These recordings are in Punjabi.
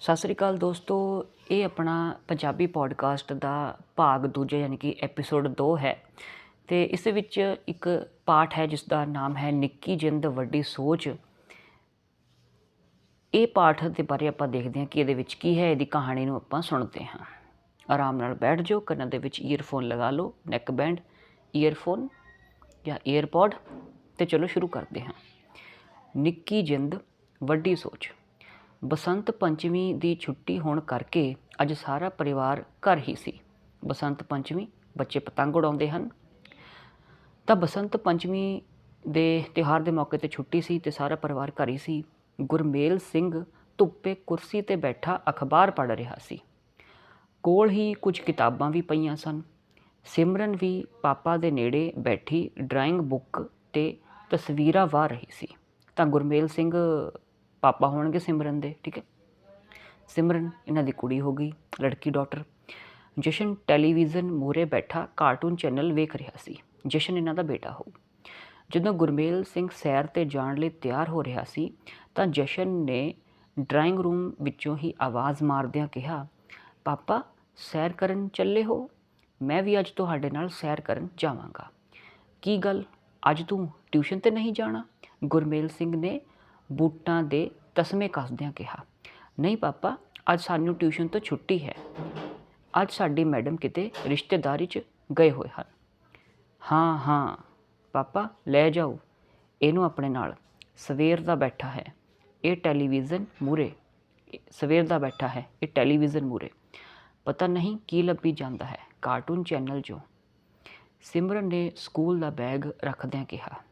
ਸਤਿ ਸ੍ਰੀ ਅਕਾਲ ਦੋਸਤੋ, ਇਹ ਆਪਣਾ ਪੰਜਾਬੀ ਪੋਡਕਾਸਟ ਦਾ ਭਾਗ ਦੂਜਾ ਯਾਨੀ ਕਿ ਐਪੀਸੋਡ 2 ਹੈ। ਤੇ ਇਸ ਵਿੱਚ ਇੱਕ ਪਾਠ ਹੈ ਜਿਸ ਦਾ ਨਾਮ ਹੈ ਨਿੱਕੀ ਜਿੰਦ, ਵੱਡੀ ਸੋਚ। ਇਹ ਪਾਠ ਦੇ ਬਾਰੇ ਆਪਾਂ ਦੇਖਦੇ ਹਾਂ ਕਿ ਇਹਦੇ ਵਿੱਚ ਕੀ ਹੈ, ਇਹਦੀ ਕਹਾਣੀ ਨੂੰ ਆਪਾਂ ਸੁਣਦੇ ਹਾਂ। ਆਰਾਮ ਨਾਲ ਬੈਠ ਜਾਓ, ਕੰਨਾਂ ਦੇ ਵਿੱਚ ਈਅਰਫੋਨ ਲਗਾ ਲਓ ਨੈਕ ਬੈਂਡ ਈਅਰਫੋਨ ਜਾਂ ਈਅਰਪੋਡ ਤੇ ਚਲੋ ਸ਼ੁਰੂ ਕਰਦੇ ਹਾਂ। ਨਿੱਕੀ ਜਿੰਦ, ਵੱਡੀ ਸੋਚ। ਬਸੰਤ ਪੰਚਮੀ ਦੀ ਛੁੱਟੀ ਹੋਣ ਕਰਕੇ ਅੱਜ ਸਾਰਾ ਪਰਿਵਾਰ ਘਰ ਹੀ ਸੀ। ਬਸੰਤ ਪੰਚਮੀ ਬੱਚੇ ਪਤੰਗ ਉਡਾਉਂਦੇ ਹਨ। ਤਾਂ ਬਸੰਤ ਪੰਚਮੀ ਦੇ ਤਿਉਹਾਰ ਦੇ ਮੌਕੇ ਤੇ ਛੁੱਟੀ ਸੀ ਤੇ ਸਾਰਾ ਪਰਿਵਾਰ ਘਰ ਹੀ ਸੀ। ਗੁਰਮੇਲ ਸਿੰਘ ਧੁੱਪੇ ਕੁਰਸੀ ਤੇ ਬੈਠਾ ਅਖਬਾਰ ਪੜ੍ਹ ਰਿਹਾ ਸੀ। ਕੋਲ ਹੀ ਕੁਝ ਕਿਤਾਬਾਂ ਵੀ ਪਈਆਂ ਸਨ। ਸਿਮਰਨ ਵੀ ਪਾਪਾ ਦੇ ਨੇੜੇ ਬੈਠੀ ਡਰਾਇੰਗ ਬੁੱਕ ਤੇ ਤਸਵੀਰਾਂ ਵਾਹ ਰਹੀ ਸੀ। ਤਾਂ ਗੁਰਮੇਲ ਸਿੰਘ ਪਾਪਾ ਹੋਣਗੇ ਸਿਮਰਨ ਦੇ, ਠੀਕ ਹੈ? ਸਿਮਰਨ ਇਹਨਾਂ ਦੀ ਕੁੜੀ ਹੋ ਗਈ, ਲੜਕੀ ਡਾਕਟਰ ਜਸ਼ਨ ਟੈਲੀਵਿਜ਼ਨ ਮੂਰੇ ਬੈਠਾ ਕਾਰਟੂਨ ਚੈਨਲ ਵੇਖ ਰਿਹਾ ਸੀ। ਜਸ਼ਨ ਇਹਨਾਂ ਦਾ ਬੇਟਾ ਹੋ ਜਦੋਂ ਗੁਰਮੇਲ ਸਿੰਘ ਸੈਰ ਤੇ ਜਾਣ ਲਈ ਤਿਆਰ ਹੋ ਰਿਹਾ ਸੀ, ਤਾਂ ਜਸ਼ਨ ਨੇ ਡਰਾਇੰਗ ਰੂਮ ਵਿੱਚੋਂ ਹੀ ਆਵਾਜ਼ ਮਾਰਦਿਆਂ ਕਿਹਾ, ਪਾਪਾ, ਸੈਰ ਕਰਨ ਚੱਲੇ ਹੋ? ਮੈਂ ਵੀ ਅੱਜ ਤੁਹਾਡੇ ਨਾਲ ਸੈਰ ਕਰਨ ਜਾਵਾਂਗਾ। ਕੀ ਗੱਲ? ਅੱਜ ਤੂੰ ਟਿਊਸ਼ਨ ਤੇ ਨਹੀਂ ਜਾਣਾ? ਗੁਰਮੇਲ ਸਿੰਘ ਨੇ ਬੂਟਾਂ ਦੇ ਤਸਮੇ ਕੱਸਦਿਆਂ ਕਿਹਾ, ਨਹੀਂ ਪਾਪਾ, ਅੱਜ ਸਾਨੂੰ ਟਿਊਸ਼ਨ ਤੋਂ ਛੁੱਟੀ ਹੈ। ਅੱਜ ਸਾਡੀ ਮੈਡਮ ਕਿਤੇ ਰਿਸ਼ਤੇਦਾਰੀ 'ਚ ਗਏ ਹੋਏ ਹਨ। ਹਾਂ ਹਾਂ, ਪਾਪਾ, ਲੈ ਜਾਓ। ਇਹਨੂੰ ਆਪਣੇ ਨਾਲ ਸਵੇਰ ਦਾ ਬੈਠਾ ਹੈ। ਇਹ ਟੈਲੀਵਿਜ਼ਨ ਮੂਰੇ ਸਵੇਰ ਦਾ ਬੈਠਾ ਹੈ, ਇਹ ਟੈਲੀਵਿਜ਼ਨ ਮੂਰੇ ਪਤਾ ਨਹੀਂ ਕੀ ਲੱਭੀ ਜਾਂਦਾ ਹੈ, ਕਾਰਟੂਨ ਚੈਨਲ 'ਚੋਂ। ਸਿਮਰਨ ਨੇ ਸਕੂਲ ਦਾ ਬੈਗ ਰੱਖਦਿਆਂ ਕਿਹਾ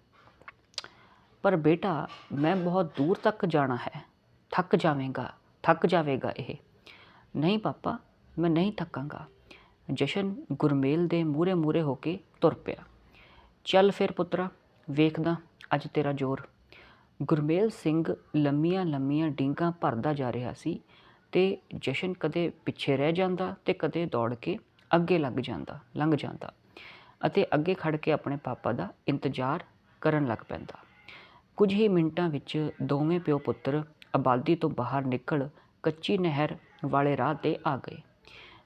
ਪਰ ਬੇਟਾ, ਮੈਂ ਬਹੁਤ ਦੂਰ ਤੱਕ ਜਾਣਾ ਹੈ। ਥੱਕ ਜਾਵੇਂਗਾ, ਥੱਕ ਜਾਵੇਗਾ ਇਹ। ਨਹੀਂ ਪਾਪਾ, ਮੈਂ ਨਹੀਂ ਥੱਕਾਂਗਾ। ਜਸ਼ਨ ਗੁਰਮੇਲ ਦੇ ਮੂਰੇ ਮੂਰੇ ਹੋ ਕੇ ਤੁਰ ਪਿਆ। ਚੱਲ ਫਿਰ ਪੁੱਤਰਾ, ਵੇਖਦਾ ਅੱਜ ਤੇਰਾ ਜ਼ੋਰ। ਗੁਰਮੇਲ ਸਿੰਘ ਲੰਮੀਆਂ ਲੰਮੀਆਂ ਡਿੰਗਾਂ ਭਰਦਾ ਜਾ ਰਿਹਾ ਸੀ ਤੇ ਜਸ਼ਨ ਕਦੇ ਪਿੱਛੇ ਰਹਿ ਜਾਂਦਾ ਤੇ ਕਦੇ ਦੌੜ ਕੇ ਅੱਗੇ ਲੱਗ ਜਾਂਦਾ, ਲੰਘ ਜਾਂਦਾ ਅਤੇ ਅੱਗੇ ਖੜ ਕੇ ਆਪਣੇ ਪਾਪਾ ਦਾ ਇੰਤਜ਼ਾਰ ਕਰਨ ਲੱਗ ਪੈਂਦਾ। ਕੁਝ ਹੀ ਮਿੰਟਾਂ ਵਿੱਚ ਦੋਵੇਂ ਪਿਓ ਪੁੱਤਰ ਆਬਾਦੀ ਤੋਂ ਬਾਹਰ ਨਿਕਲ ਕੱਚੀ ਨਹਿਰ ਵਾਲੇ ਰਾਹ ਤੇ ਆ ਗਏ।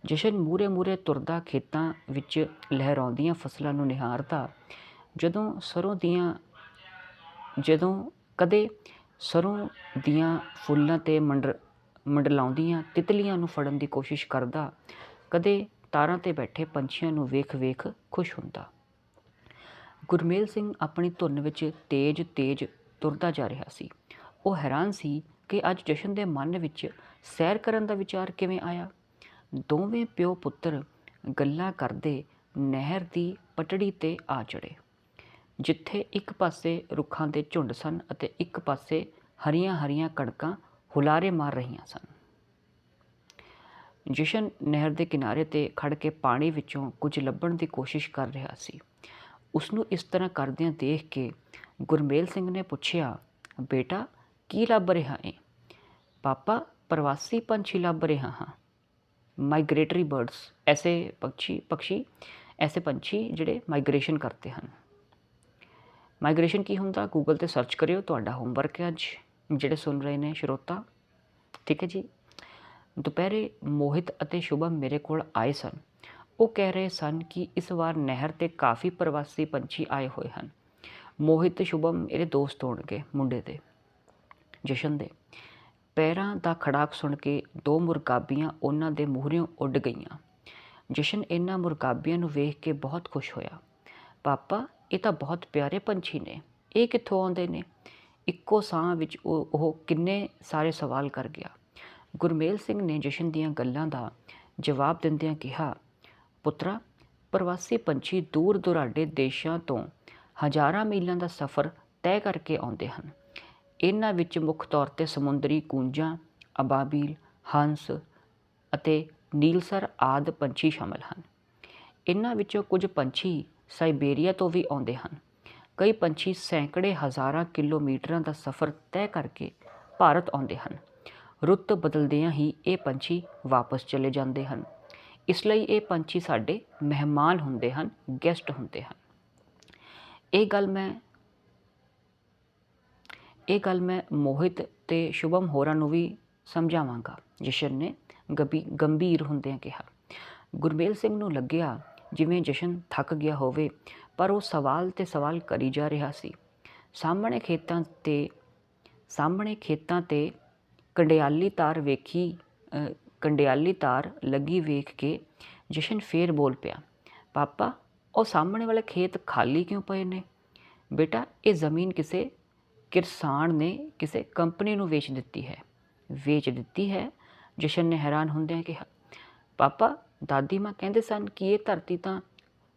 ਜਸ਼ਨ ਮੂਰੇ ਮੂਰੇ ਤੁਰਦਾ ਖੇਤਾਂ ਵਿੱਚ ਲਹਿਰਾਉਂਦੀਆਂ ਫਸਲਾਂ ਨੂੰ ਨਿਹਾਰਦਾ, ਜਦੋਂ ਸਰੋਂ ਦੀਆਂ, ਜਦੋਂ ਕਦੇ ਸਰੋਂ ਦੀਆਂ ਫੁੱਲਾਂ ਤੇ ਮੰਡ, ਮੰਡਲਾਉਂਦੀਆਂ ਤਿਤਲੀਆਂ ਨੂੰ ਫੜਨ ਦੀ ਕੋਸ਼ਿਸ਼ ਕਰਦਾ, ਕਦੇ ਤਾਰਾਂ ਤੇ ਬੈਠੇ ਪੰਛੀਆਂ ਨੂੰ ਵੇਖ-ਵੇਖ ਖੁਸ਼ ਹੁੰਦਾ। ਗੁਰਮੇਲ ਸਿੰਘ ਆਪਣੀ ਧੁਨ ਵਿੱਚ ਤੇਜ਼-ਤੇਜ਼ ਤੁਰਦਾ ਜਾ ਰਿਹਾ ਸੀ। ਉਹ ਹੈਰਾਨ ਸੀ ਕਿ ਅੱਜ ਜਸ਼ਨ ਦੇ ਮਨ ਵਿੱਚ ਸੈਰ ਕਰਨ ਦਾ ਵਿਚਾਰ ਕਿਵੇਂ ਆਇਆ। ਦੋਵੇਂ ਪਿਓ ਪੁੱਤਰ ਗੱਲਾਂ ਕਰਦੇ ਨਹਿਰ ਦੀ ਪਟੜੀ ਤੇ ਆ ਚੜੇ ਜਿੱਥੇ ਇੱਕ ਪਾਸੇ ਰੁੱਖਾਂ ਦੇ ਝੁੰਡ ਸਨ ਅਤੇ ਇੱਕ ਪਾਸੇ ਹਰੀਆਂ-ਹਰੀਆਂ ਕਣਕਾਂ ਹੁਲਾਰੇ ਮਾਰ ਰਹੀਆਂ ਸਨ। ਜਸ਼ਨ ਨਹਿਰ ਦੇ ਕਿਨਾਰੇ ਤੇ ਖੜ ਕੇ ਪਾਣੀ ਵਿੱਚੋਂ ਕੁਝ ਲੱਭਣ ਦੀ ਕੋਸ਼ਿਸ਼ ਕਰ ਰਿਹਾ ਸੀ। ਉਸ ਨੂੰ ਇਸ ਤਰ੍ਹਾਂ ਕਰਦਿਆਂ ਦੇਖ ਕੇ ਗੁਰਮੇਲ ਸਿੰਘ ਨੇ ਪੁੱਛਿਆ, ਬੇਟਾ, ਕੀ ਲੱਭ ਰਿਹਾ ਹੈ ਪਾਪਾ, ਪ੍ਰਵਾਸੀ ਪੰਛੀ ਲੱਭ ਰਿਹਾ ਹਾਂ। ਮਾਈਗ੍ਰੇਟਰੀ ਬਰਡਸ ਐਸੇ ਪੰਛੀ ਪੰਛੀ ਐਸੇ ਪੰਛੀ ਜਿਹੜੇ ਮਾਈਗ੍ਰੇਸ਼ਨ ਕਰਦੇ ਹਨ। ਮਾਈਗ੍ਰੇਸ਼ਨ ਕੀ ਹੁੰਦਾ? ਗੂਗਲ ਤੇ ਸਰਚ ਕਰਿਓ, ਤੁਹਾਡਾ ਹੋਮਵਰਕ ਹੈ ਅੱਜ, ਜਿਹੜੇ ਸੁਣ ਰਹੇ ਨੇ ਸ਼ਰੋਤਾ। ਠੀਕ ਹੈ ਜੀ। ਦੁਪਹਿਰੇ ਮੋਹਿਤ ਅਤੇ ਸ਼ੁਭਮ ਮੇਰੇ ਕੋਲ ਆਏ ਸਨ। ਉਹ ਕਹਿ ਰਹੇ ਸਨ ਕਿ ਇਸ ਵਾਰ ਨਹਿਰ ਤੇ ਕਾਫੀ ਪ੍ਰਵਾਸੀ ਪੰਛੀ ਆਏ ਹੋਏ ਹਨ। ਮੋਹਿਤ ਤੇ ਸ਼ੁਭਮ ਇਹਦੇ ਦੋਸਤ ਹੋਣਗੇ ਮੁੰਡੇ ਦੇ, ਜਸ਼ਨ ਦੇ। ਪੈਰਾਂ ਦਾ ਖੜਾਕ ਸੁਣ ਕੇ ਦੋ ਮੁਰਗਾਬੀਆਂ ਉਹਨਾਂ ਦੇ ਮੂਹਰਿਓਂ ਉੱਡ ਗਈਆਂ। ਜਸ਼ਨ ਇਹਨਾਂ ਮੁਰਗਾਬੀਆਂ ਨੂੰ ਵੇਖ ਕੇ ਬਹੁਤ ਖੁਸ਼ ਹੋਇਆ। ਪਾਪਾ, ਇਹ ਤਾਂ ਬਹੁਤ ਪਿਆਰੇ ਪੰਛੀ ਨੇ, ਇਹ ਕਿੱਥੋਂ ਆਉਂਦੇ ਨੇ? ਇੱਕੋ ਸਾਹ ਵਿੱਚ ਉਹ ਉਹ ਕਿੰਨੇ ਸਾਰੇ ਸਵਾਲ ਕਰ ਗਿਆ। ਗੁਰਮੇਲ ਸਿੰਘ ਨੇ ਜਸ਼ਨ ਦੀਆਂ ਗੱਲਾਂ ਦਾ ਜਵਾਬ ਦਿੰਦਿਆਂ ਕਿਹਾ ਪੁੱਤਰਾ, ਪ੍ਰਵਾਸੀ ਪੰਛੀ ਦੂਰ ਦੁਰਾਡੇ ਦੇਸ਼ਾਂ ਤੋਂ ਹਜ਼ਾਰਾਂ ਮੀਲਾਂ ਦਾ ਸਫ਼ਰ ਤੈਅ ਕਰਕੇ ਆਉਂਦੇ ਹਨ। ਇਹਨਾਂ ਵਿੱਚ ਮੁੱਖ ਤੌਰ ਤੇ ਸਮੁੰਦਰੀ ਕੂੰਜਾਂ, ਅਬਾਬੀਲ, ਹੰਸ ਅਤੇ ਨੀਲਸਰ ਆਦ ਪੰਛੀ ਸ਼ਾਮਲ ਹਨ। ਇਹਨਾਂ ਵਿੱਚੋਂ ਕੁਝ ਪੰਛੀ ਸਾਈਬੇਰੀਆ ਤੋਂ ਵੀ ਆਉਂਦੇ ਹਨ। ਕਈ ਪੰਛੀ ਸੈਂਕੜੇ ਹਜ਼ਾਰਾਂ ਕਿਲੋਮੀਟਰਾਂ ਦਾ ਸਫ਼ਰ ਤੈਅ ਕਰਕੇ ਭਾਰਤ ਆਉਂਦੇ ਹਨ। ਰੁੱਤ ਬਦਲਦਿਆਂ ਹੀ ਇਹ ਪੰਛੀ ਵਾਪਸ ਚਲੇ ਜਾਂਦੇ ਹਨ। ਇਸ ਲਈ ਇਹ ਪੰਛੀ ਸਾਡੇ ਮਹਿਮਾਨ ਹੁੰਦੇ ਹਨ ਗੈਸਟ ਹੁੰਦੇ ਹਨ। ਇਹ ਗੱਲ ਮੈਂ, ਇਹ ਗੱਲ ਮੈਂ ਮੋਹਿਤ ਤੇ ਸ਼ੁਭਮ ਹੋਰਾਂ ਨੂੰ ਵੀ ਸਮਝਾਵਾਂਗਾ, ਜਸ਼ਨ ਨੇ ਗੰਭੀ ਗੰਭੀਰ ਹੁੰਦਿਆਂ ਕਿਹਾ। ਗੁਰਮੇਲ ਸਿੰਘ ਨੂੰ ਲੱਗਿਆ ਜਿਵੇਂ ਜਸ਼ਨ ਥੱਕ ਗਿਆ ਹੋਵੇ, ਪਰ ਉਹ ਸਵਾਲ ਤੇ ਸਵਾਲ ਕਰੀ ਜਾ ਰਿਹਾ ਸੀ। ਸਾਹਮਣੇ ਖੇਤਾਂ ਤੇ, ਸਾਹਮਣੇ ਖੇਤਾਂ ਤੇ ਕੰਡਿਆਲੀ ਤਾਰ ਵੇਖੀ ਕੰਡਿਆਲੀ ਤਾਰ ਲੱਗੀ ਵੇਖ ਕੇ ਜਸ਼ਨ ਫੇਰ ਬੋਲ ਪਿਆ, ਪਾਪਾ, ਉਹ ਸਾਹਮਣੇ ਵਾਲੇ ਖੇਤ ਖਾਲੀ ਕਿਉਂ ਪਏ ਨੇ? ਬੇਟਾ, ਇਹ ਜ਼ਮੀਨ ਕਿਸੇ ਕਿਰਸਾਨ ਨੇ ਕਿਸੇ ਕੰਪਨੀ ਨੂੰ ਵੇਚ ਦਿੱਤੀ ਹੈ। ਵੇਚ ਦਿੱਤੀ ਹੈ? ਜਸ਼ਨ ਨੇ ਹੈਰਾਨ ਹੁੰਦਿਆਂ ਕਿਹਾ। ਪਾਪਾ, ਦਾਦੀ ਮਾਂ ਕਹਿੰਦੇ ਸਨ ਕਿ ਇਹ ਧਰਤੀ ਤਾਂ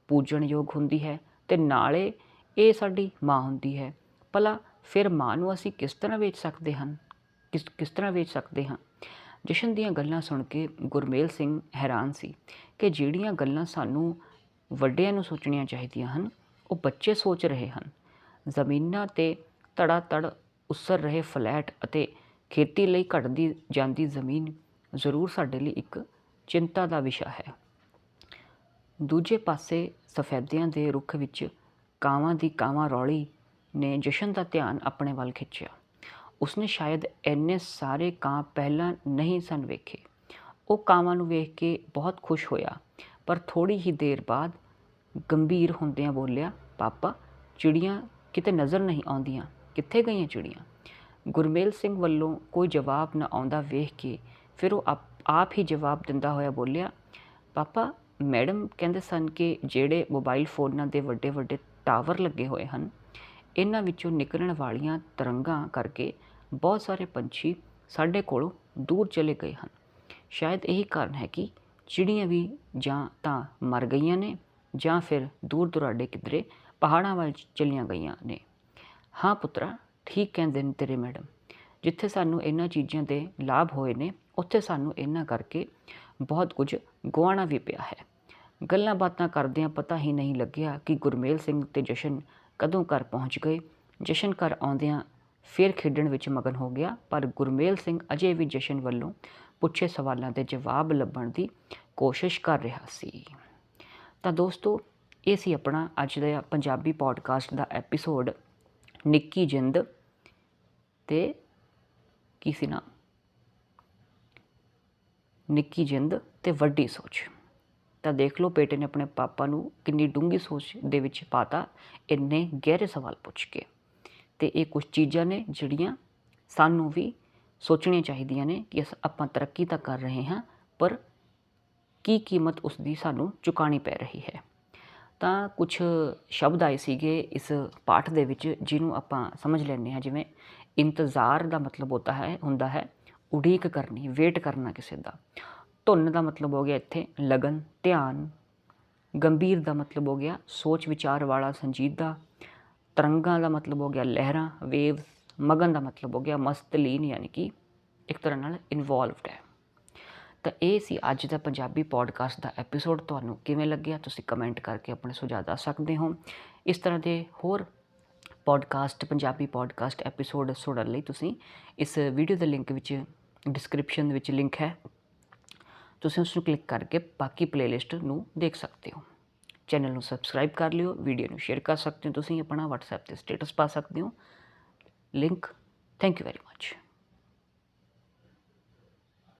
ਪੂਜਣਯੋਗ ਹੁੰਦੀ ਹੈ ਤੇ ਨਾਲੇ ਇਹ ਸਾਡੀ ਮਾਂ ਹੁੰਦੀ ਹੈ। ਭਲਾ ਫਿਰ ਮਾਂ ਨੂੰ ਅਸੀਂ ਕਿਸ ਤਰ੍ਹਾਂ ਵੇਚ ਸਕਦੇ ਹਨ? ਕਿਸ ਕਿਸ ਤਰ੍ਹਾਂ ਵੇਚ ਸਕਦੇ ਹਾਂ? ਜਸ਼ਨ ਦੀਆਂ ਗੱਲਾਂ ਸੁਣ ਕੇ ਗੁਰਮੇਲ ਸਿੰਘ ਹੈਰਾਨ ਸੀ ਕਿ ਜਿਹੜੀਆਂ ਗੱਲਾਂ ਸਾਨੂੰ ਵੱਡਿਆਂ ਨੂੰ ਸੋਚਣੀਆਂ ਚਾਹੀਦੀਆਂ ਹਨ, ਉਹ ਬੱਚੇ ਸੋਚ ਰਹੇ ਹਨ। ਜ਼ਮੀਨਾਂ ਤੇ ਧੜਾ ਧੜ ਉਸਰ ਰਹੇ ਫਲੈਟ ਅਤੇ ਖੇਤੀ ਲਈ ਘਟਦੀ ਜਾਂਦੀ ਜ਼ਮੀਨ ਜ਼ਰੂਰ ਸਾਡੇ ਲਈ ਇੱਕ ਚਿੰਤਾ ਦਾ ਵਿਸ਼ਾ ਹੈ। ਦੂਜੇ ਪਾਸੇ ਸਫੈਦਿਆਂ ਦੇ ਰੁੱਖ ਵਿੱਚ ਕਾਵਾਂ ਦੀ ਕਾਵਾਂ ਰੌਲੀ ਨੇ ਜਸ਼ਨ ਦਾ ਧਿਆਨ ਆਪਣੇ ਵੱਲ ਖਿੱਚਿਆ। ਉਸਨੇ ਸ਼ਾਇਦ ਇੰਨੇ ਸਾਰੇ ਕਾਂ ਪਹਿਲਾਂ ਨਹੀਂ ਸਨ ਵੇਖੇ। ਉਹ ਕਾਵਾਂ ਨੂੰ ਵੇਖ ਕੇ ਬਹੁਤ ਖੁਸ਼ ਹੋਇਆ, ਪਰ ਥੋੜੀ ਹੀ ਦੇਰ ਬਾਅਦ ਗੰਭੀਰ ਹੁੰਦਿਆਂ ਬੋਲਿਆ, ਪਾਪਾ, ਚਿੜੀਆਂ ਕਿਤੇ ਨਜ਼ਰ ਨਹੀਂ ਆਉਂਦੀਆਂ। ਕਿੱਥੇ ਗਈਆਂ ਚਿੜੀਆਂ? ਗੁਰਮੇਲ ਸਿੰਘ ਵੱਲੋਂ ਕੋਈ ਜਵਾਬ ਨਾ ਆਉਂਦਾ ਵੇਖ ਕੇ ਫਿਰ ਉਹ ਆਪ ਹੀ ਜਵਾਬ ਦਿੰਦਾ ਹੋਇਆ ਬੋਲਿਆ, ਪਾਪਾ, ਮੈਡਮ ਕਹਿੰਦੇ ਸਨ ਕਿ ਜਿਹੜੇ ਮੋਬਾਈਲ ਫੋਨਾਂ ਦੇ ਵੱਡੇ ਵੱਡੇ ਟਾਵਰ ਲੱਗੇ ਹੋਏ ਹਨ, ਇਹਨਾਂ ਵਿੱਚੋਂ ਨਿਕਲਣ ਵਾਲੀਆਂ ਤਰੰਗਾਂ ਕਰਕੇ ਬਹੁਤ ਸਾਰੇ ਪੰਛੀ ਸਾਡੇ ਕੋਲੋਂ ਦੂਰ ਚਲੇ ਗਏ ਹਨ। ਸ਼ਾਇਦ ਇਹੀ ਕਾਰਨ ਹੈ ਕਿ ਚਿੜੀਆਂ ਵੀ ਜਾਂ ਤਾਂ ਮਰ ਗਈਆਂ ਨੇ ਜਾਂ ਫਿਰ ਦੂਰ ਦੁਰਾਡੇ ਕਿਧਰੇ ਪਹਾੜਾਂ ਵੱਲ ਚਲੀਆਂ ਗਈਆਂ ਨੇ। ਹਾਂ ਪੁੱਤਰਾ, ਠੀਕ ਕਹਿੰਦੇ ਨੇ ਤੇਰੇ ਮੈਡਮ, ਜਿੱਥੇ ਸਾਨੂੰ ਇਹਨਾਂ ਚੀਜ਼ਾਂ ਦੇ ਲਾਭ ਹੋਏ ਨੇ, ਉੱਥੇ ਸਾਨੂੰ ਇਹਨਾਂ ਕਰਕੇ ਬਹੁਤ ਕੁਝ ਗਵਾਉਣਾ ਵੀ ਪਿਆ ਹੈ। ਗੱਲਾਂ ਬਾਤਾਂ ਕਰਦਿਆਂ ਪਤਾ ਹੀ ਨਹੀਂ ਲੱਗਿਆ ਕਿ ਗੁਰਮੇਲ ਸਿੰਘ ਤੇ ਜਸ਼ਨ ਕਦੋਂ ਘਰ ਪਹੁੰਚ ਗਏ। ਜਸ਼ਨ ਘਰ ਆਉਂਦਿਆਂ ਫਿਰ ਖੇਡਣ ਵਿੱਚ ਮਗਨ ਹੋ ਗਿਆ, ਪਰ ਗੁਰਮੇਲ ਸਿੰਘ ਅਜੇ ਵੀ ਜਸ਼ਨ ਵੱਲੋਂ ਪੁੱਛੇ ਸਵਾਲਾਂ ਦੇ ਜਵਾਬ ਲੱਭਣ ਦੀ ਕੋਸ਼ਿਸ਼ ਕਰ ਰਿਹਾ ਸੀ। ਤਾਂ ਦੋਸਤੋ, ਇਹ ਸੀ ਆਪਣਾ ਅੱਜ ਦਾ ਪੰਜਾਬੀ ਪੋਡਕਾਸਟ ਦਾ ਐਪੀਸੋਡ ਨਿੱਕੀ ਜਿੰਦ ਤੇ ਕੀ ਸੀ ਨਾ? ਨਿੱਕੀ ਜਿੰਦ ਤੇ ਵੱਡੀ ਸੋਚ। ਤਾਂ ਦੇਖ ਲਓ ਬੇਟੇ ਨੇ ਆਪਣੇ ਪਾਪਾ ਨੂੰ ਕਿੰਨੀ ਡੂੰਗੀ ਸੋਚ ਦੇ ਵਿੱਚ ਪਾਤਾ, ਇੰਨੇ ਗਹਿਰੇ ਸਵਾਲ ਪੁੱਛ ਕੇ। ਅਤੇ ਇਹ ਕੁਝ ਚੀਜ਼ਾਂ ਨੇ ਜਿਹੜੀਆਂ ਸਾਨੂੰ ਵੀ ਸੋਚਣੀਆਂ ਚਾਹੀਦੀਆਂ ਨੇ ਕਿ ਅਸ- ਆਪਾਂ ਤਰੱਕੀ ਤਾਂ ਕਰ ਰਹੇ ਹਾਂ, ਪਰ ਕੀ ਕੀਮਤ ਉਸ ਦੀ ਸਾਨੂੰ ਚੁਕਾਣੀ ਪੈ ਰਹੀ ਹੈ। ਤਾਂ ਕੁਝ ਸ਼ਬਦ ਆਏ ਸੀਗੇ ਇਸ ਪਾਠ ਦੇ ਵਿੱਚ ਜਿਹਨੂੰ ਆਪਾਂ ਸਮਝ ਲੈਂਦੇ ਹਾਂ, ਜਿਵੇਂ ਇੰਤਜ਼ਾਰ ਦਾ ਮਤਲਬ ਹੁੰਦਾ ਹੈ ਹੁੰਦਾ ਹੈ ਉਡੀਕ ਕਰਨੀ, ਵੇਟ ਕਰਨਾ ਕਿਸੇ ਦਾ। ਧੁੰਨ ਦਾ ਮਤਲਬ ਹੋ ਗਿਆ ਇੱਥੇ, ਲਗਨ, ਧਿਆਨ। ਗੰਭੀਰ ਦਾ ਮਤਲਬ ਹੋ ਗਿਆ ਸੋਚ ਵਿਚਾਰ ਵਾਲਾ, ਸੰਜੀਦਾ। ਤਰੰਗਾਂ ਦਾ ਮਤਲਬ ਹੋ ਗਿਆ ਲਹਿਰਾਂ ਵੇਵਸ ਮਗਨ ਦਾ ਮਤਲਬ ਹੋ ਗਿਆ ਮਸਤ ਲੀਨ ਯਾਨੀ ਕਿ ਇੱਕ ਤਰ੍ਹਾਂ ਨਾਲ ਇਨਵੋਲਵਡ ਹੈ। ਤਾਂ ਇਹ ਸੀ ਅੱਜ ਦਾ ਪੰਜਾਬੀ ਪੋਡਕਾਸਟ ਦਾ ਐਪੀਸੋਡ ਤੁਹਾਨੂੰ ਕਿਵੇਂ ਲੱਗਿਆ? ਤੁਸੀਂ ਕਮੈਂਟ ਕਰਕੇ ਆਪਣੇ ਸੁਝਾਅ ਦੱਸ ਸਕਦੇ ਹੋ। ਇਸ ਤਰ੍ਹਾਂ ਦੇ ਹੋਰ ਪੋਡਕਾਸਟ ਪੰਜਾਬੀ ਪੋਡਕਾਸਟ ਐਪੀਸੋਡ ਸੁਣਨ ਲਈ ਤੁਸੀਂ ਇਸ ਵੀਡੀਓ ਦੇ ਲਿੰਕ ਵਿੱਚ ਡਿਸਕ੍ਰਿਪਸ਼ਨ ਵਿੱਚ ਲਿੰਕ ਹੈ। ਤੁਸੀਂ ਉਸ ਨੂੰ ਕਲਿੱਕ ਕਰਕੇ ਬਾਕੀ ਪਲੇਲਿਸਟ ਨੂੰ ਦੇਖ ਸਕਦੇ ਹੋ। ਚੈਨਲ ਨੂੰ ਸਬਸਕ੍ਰਾਈਬ ਕਰ ਲਿਓ, ਵੀਡੀਓ ਨੂੰ ਸ਼ੇਅਰ ਕਰ ਸਕਦੇ ਹੋ ਤੁਸੀਂ, ਆਪਣਾ WhatsApp ਤੇ ਸਟੇਟਸ ਪਾ ਸਕਦੇ ਹੋ। Link thank you very much